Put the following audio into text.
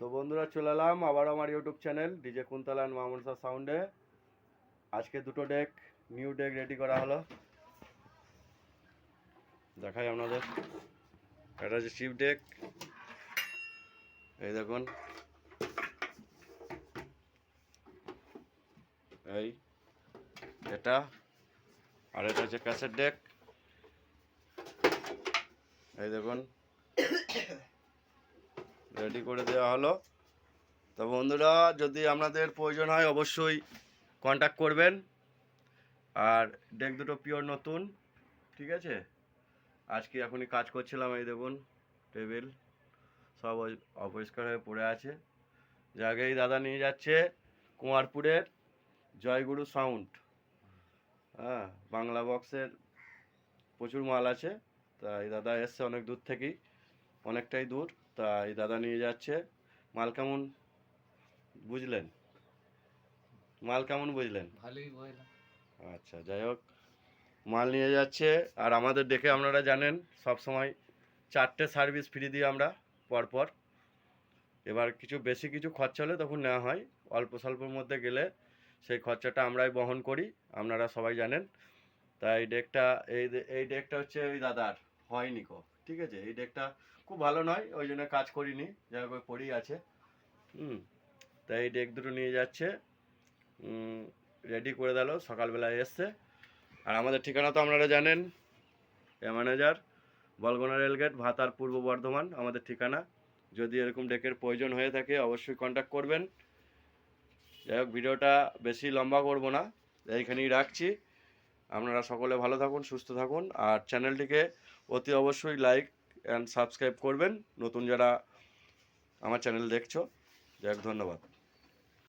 তো বন্ধুরা চলে এলাম আবার আমার ইউটিউব চ্যানেল ডিজে কুন্তলান মামুনসা সাউন্ডে আজকে দুটো ডেক নিউ ডেক রেডি করা হলো। দেখাই আপনাদের। এটা হচ্ছে শিপ ডেক এই দেখুন। এই এটা। আর এটা হচ্ছে ক্যাসেট ডেক এই দেখুন। রেডি করে দেওয়া হলো। তো বন্ধুরা, যদি আপনাদের প্রয়োজন হয়, অবশ্যই কন্ট্যাক্ট করবেন। আর ডেক দুটো পিওর নতুন, ঠিক আছে? আজকে এখনই কাজ করছিলাম, এই দেখুন টেবিল সব অপরিষ্কার হয়ে পড়ে আছে। জায়গায় দাদা নিয়ে যাচ্ছে কুমারপুরের জয়গুরু সাউন্ড হ্যাঁ বাংলা বক্সের প্রচুর মাল আছে। তা এই দাদা এসছে অনেক দূর থেকেই। অনেকটাই দূর তাই দাদা নিয়ে যাচ্ছে। মাল কেমন বুঝলেন? মাল কেমন বুঝলেন? ভালোই আচ্ছা যাই হোক মাল নিয়ে যাচ্ছে। আর আমাদের দেখে আপনারা জানেন সব সময় চারটে সার্ভিস ফ্রি দিই আমরা পরপর। এবার কিছু বেশি কিছু খরচা হলে তখন নেওয়া হয়। অল্প স্বল্পর মধ্যে গেলে সেই খরচাটা আমরাই বহন করি আপনারা সবাই জানেন। তাই ডেকটা এই এই ডেকটা হচ্ছে ওই দাদার। হয়নি কো ঠিক আছে? এই ডেকটা খুব ভালো নয় ওই জন্য কাজ করিনি যাই হোক পড়েই আছে। হুম। তাই এই ডেক দুটো নিয়ে যাচ্ছে রেডি করে দিল সকালবেলায় এসছে। আর আমাদের ঠিকানা তো আপনারা জানেন এ ম্যানেজার বলগোনা রেলগেট ভাতার পূর্ব বর্ধমান আমাদের ঠিকানা। যদি এরকম ডেকের প্রয়োজন হয়ে থাকে অবশ্যই কন্ট্যাক্ট করবেন। যাই হোক ভিডিওটা বেশি লম্বা করব না এইখানেই রাখছি। আপনারা সকলে ভালো থাকুন, সুস্থ থাকুন আর চ্যানেলটিকে অতি অবশ্যই লাইক অ্যান্ড সাবস্ক্রাইব করবেন। নতুন যারা আমার চ্যানেল দেখছ, যাক ধন্যবাদ।